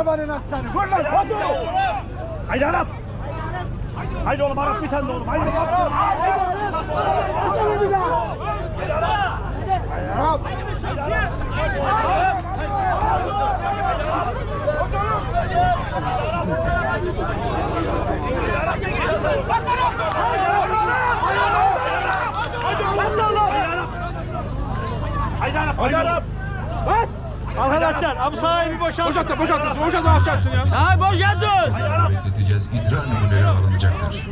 Arabanın aslanı. Vur lan. Hadi oğlum. Haydi Arap. Haydi oğlum Arap bir tane de oğlum. Haydi oğlum. Aslanı bir daha. Arap. Haydi Arap. Haydi Arap. Bas. Arkadaşlar Abu sahibi boşalt. Boşalt da boşalt da boşalt da asarsın ya. Sahibi boşaltın. bekleteceğiz. İdrar numuneleri alınacaktır.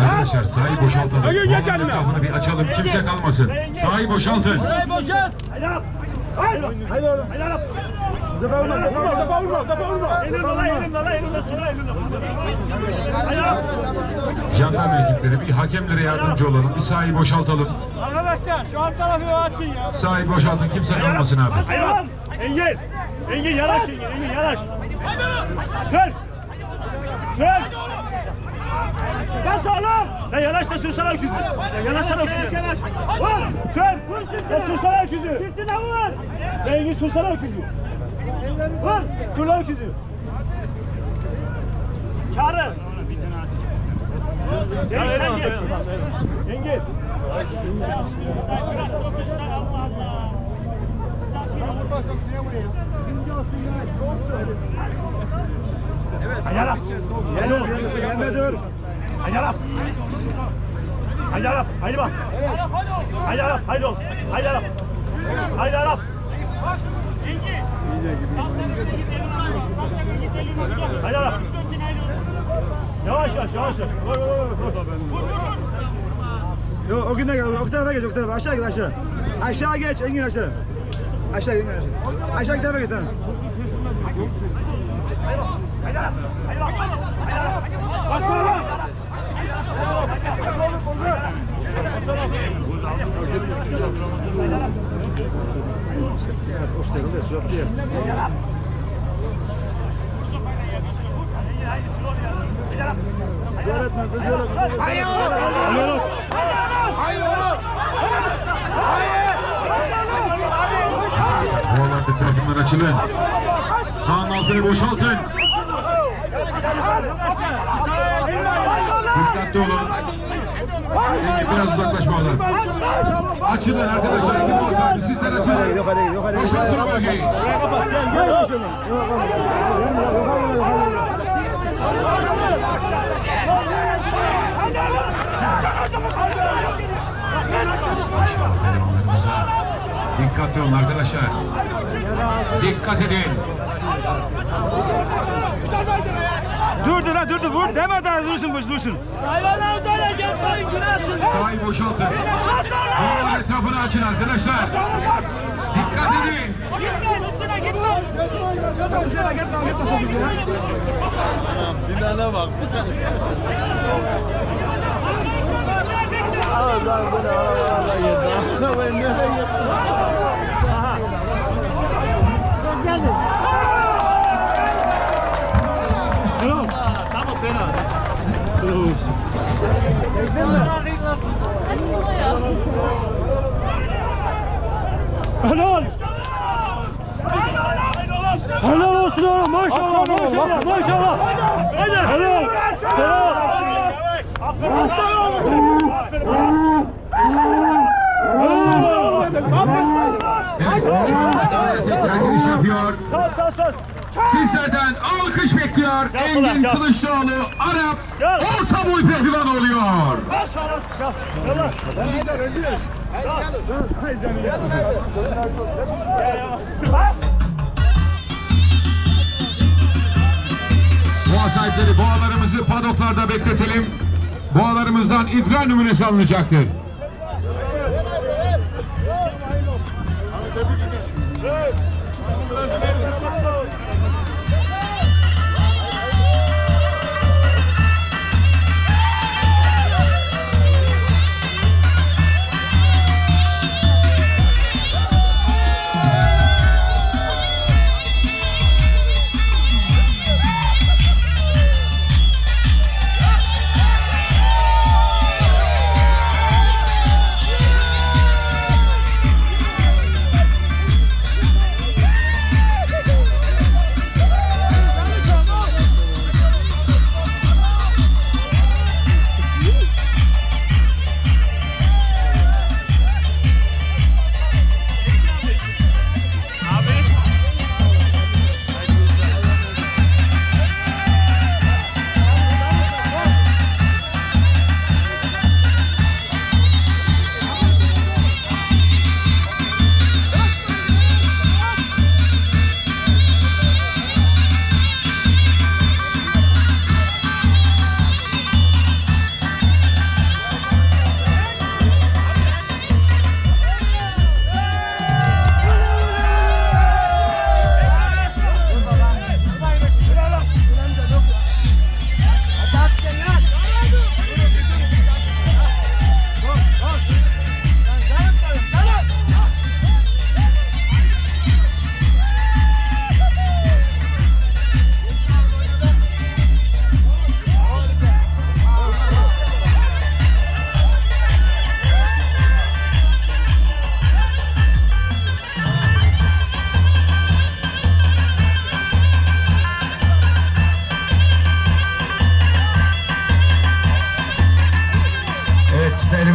Arkadaşlar sahayı boşaltalım. Boğanın etrafını bir açalım. Kimse kalmasın. Sahayı boşaltın. Sahibi boşalt. Oğlum. Vurma vurma vurma vurma. La la sıra. Haydi Arap. Jandarma ekipleri bir hakemlere yardımcı olalım. Bir sahayı boşaltalım. Arkadaşlar şu alt tarafı açın ya. Sahayı boşaltın. Kimse kalmasın abi. Arap. Engin. Engin yanaş Engin. Engin yanaş. Sür. Sür. Bas oğlum. Ya yanaş da sürsene öküzü. Ya yanaş sana öküzü. Yanaş. Vur. Sür. Ya sürsene öküzü. Sırtına vur. Ya Engin sürsene öküzü. Vur. Sür lan öküzü. Çağrı. Engin sen geç. Engin. Haydi Arap. Haydi oğlum. Gelme dur. Haydi Arap. Haydi Arap. Haydi bak. Haydi Arap. Haydi oğlum. Haydi Arap. Haydi Arap. Haydi Arap. Yavaş yavaş yavaş. yavaş. Vur, vur, vur. Yok o gün de gel. O tarafa geç o tarafa. Aşağı git aşağı. Aşağı geç. Engin aşağı. Aşağı Engin aşağı. Aşağı tarafa geç sen. Boğalar etrafından açılın. Sağın altını boşaltın. Dikkatli olun. Engin biraz uzaklaş Boğalar. Açılın arkadaşlar. Kim sahibi? Sizler açılın. Boşaltın bölgeyi. Maşallah telefonlarımıza. Dikkatli olun arkadaşlar. Dikkat edin. Dur dur ha dur dur vur deme daha dursun bu dursun. Hayvanlar da gelmeyin günah. Sahayı boşaltın. Boğaların etrafını açın arkadaşlar. Dikkat edin. Sinan'a bak. Helal. Helal olsun oğlum. Maşallah maşallah maşallah. Helal. Helal. Aferin. Aferin. Sizlerden alkış bekliyor. Gel, Engin gel. Kılıçdaroğlu Arap gel. orta boy pehlivan oluyor. Gel, gel. Boğa sahipleri boğalarımızı padoklarda bekletelim. Boğalarımızdan idrar numunesi alınacaktır. Evet.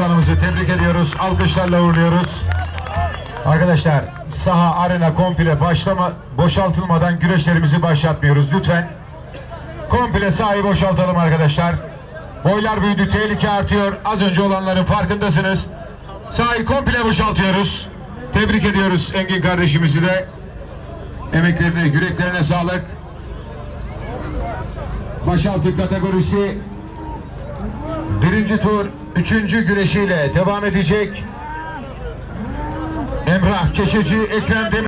Pehlivanımızı tebrik ediyoruz. Alkışlarla uğurluyoruz. Arkadaşlar saha arena komple başlama boşaltılmadan güreşlerimizi başlatmıyoruz lütfen. Komple sahayı boşaltalım arkadaşlar. Boylar büyüdü, tehlike artıyor. Az önce olanların farkındasınız. Sahayı komple boşaltıyoruz. Tebrik ediyoruz Engin kardeşimizi de. Emeklerine, yüreklerine sağlık. Başaltı kategorisi birinci tur, üçüncü güreşiyle devam edecek. Emrah Keçeci, Ekrem Demir.